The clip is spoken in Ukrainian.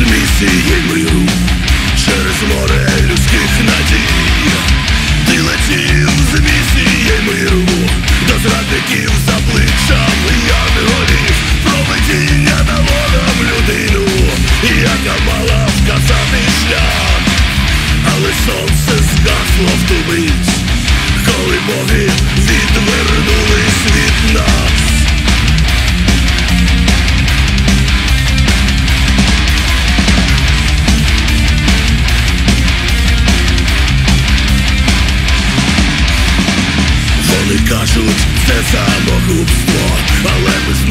місії миру через море людських надій, ти летів з миру, до зрадників за плечами янголів, проведіння на вором людину, яка мала вказати шлях, але сонце згасло в ту мить, коли боги Вони кажуть, це самогубство, але ми знаємо